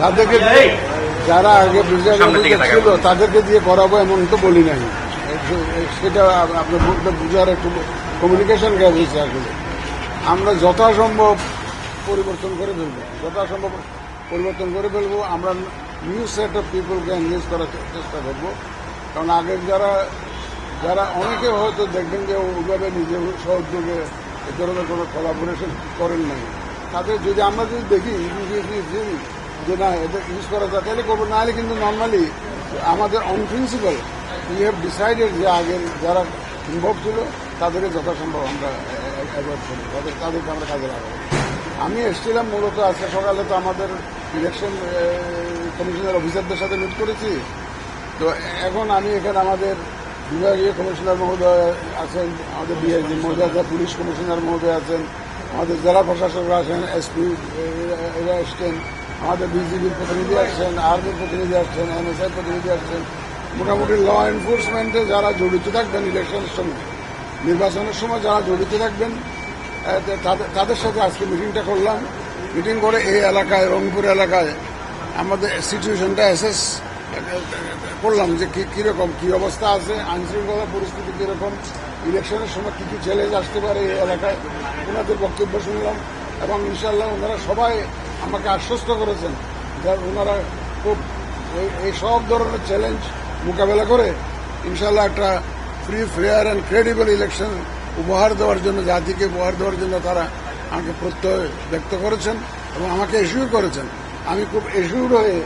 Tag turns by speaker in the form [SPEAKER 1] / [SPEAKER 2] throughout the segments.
[SPEAKER 1] তাদেরকে যারা আগে ছিল তাদেরকে দিয়ে করাবো এমন তো বলি নাই। সেটা আপনার বলতে বুঝার একটু কমিউনিকেশন গ্যাপ হয়েছে আসলে আমরা যথাসম্ভব পরিবর্তন করে ফেলব। যথাসম্ভব পরিবর্তন করে ফেলব। আমরা নিউ সেট অফ পিপলকে এনগেজ করার চেষ্টা করব। কারণ আগের যারা যারা অনেকে হয়তো দেখবেন যে ওইভাবে নিজের সহযোগে এ ধরনের কোনো কোলাবোরেশন করেন নাই। তাদের যদি আমরা যদি দেখি যে না এটা ইউজ করা যায় তাহলে করব নাহলে কিন্তু নর্মালি আমাদের on principle we have decided যে আগের যারা ইনভলভ ছিল তাদেরকে যথাসম্ভব আমরা অ্যাভয়েড করি। তাদের তাদেরকে আমরা কাজে লাগাবো। আমি এসেছিলাম মূলত আজকে সকালে তো আমাদের ইলেকশন কমিশনের অফিসারদের সাথে মিট করেছি। তো এখন আমি এখানে আমাদের বিভাগীয় কমিশনার মহোদয় আছেন আমাদের মহোদয় আছেন, পুলিশ কমিশনার মহোদয় আছেন আমাদের জেলা প্রশাসকরা আছেন এসপি এরা এসছেন। আমাদের বিজিবির প্রতিনিধি আসছেন আর্মির প্রতিনিধি আসছেন এনএসআই প্রতিনিধি আসছেন মোটামুটি ল এনফোর্সমেন্টে যারা জড়িত থাকবেন ইলেকশনের সময়, নির্বাচনের সময় যারা জড়িত থাকবেন তাদের সাথে আজকে মিটিংটা করলাম। মিটিং করে এই এলাকায়, রংপুর এলাকায় আমাদের সিচুয়েশনটা অ্যাসেস করলাম যে কি, কীরকম, কি অবস্থা আছে, আইনশৃঙ্খলা পরিস্থিতি কীরকম ইলেকশনের সময় কী কী চ্যালেঞ্জ আসতে পারে এই এলাকায়, ওনাদের বক্তব্য শুনলাম এবং ইনশাল্লাহ ওনারা সবাই আমাকে আশ্বস্ত করেছেন যে ওনারা খুব এই- সব ধরনের চ্যালেঞ্জ মোকাবেলা করে ইনশাল্লাহ একটা free fair and credible election উপহার দেওয়ার জন্য, জাতিকে উপহার দেওয়ার জন্য তারা আমাকে প্রত্যয় ব্যক্ত করেছেন এবং আমাকে এসিউর করেছেন। আমি খুব এসিউর হয়ে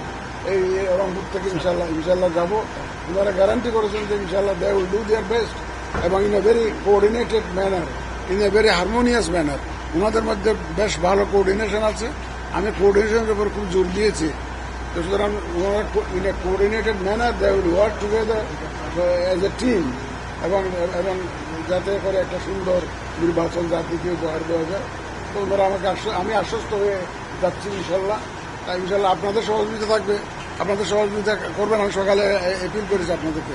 [SPEAKER 1] এই রংপুর থেকে ইনশাল্লাহ ইনশাল্লাহ যাব। ওনারা গ্যারান্টি করেছেন যে ইনশাল্লাহ they will do their best এবং in a very coordinated manner in a very harmonious manner ওনাদের মধ্যে বেশ ভালো কোঅর্ডিনেশন আছে। আমি কোঅর্ডিনেশনের উপর খুব জোর দিয়েছি। তো সুতরাং in a coordinated manner they will work together as a team এবং এবং যাতে করে একটা সুন্দর নির্বাচন জাতিকে উপহার দেওয়া যায়। তো ওনারা আমাকে আমি আশ্বস্ত হয়ে যাচ্ছি ইনশাল্লাহ তাই ইনশাল্লাহ আপনাদের সহযোগিতা থাকবে। আপনাদের সহযোগিতা করবেন, আমি সকালে এপিল করেছি আপনাদেরকে।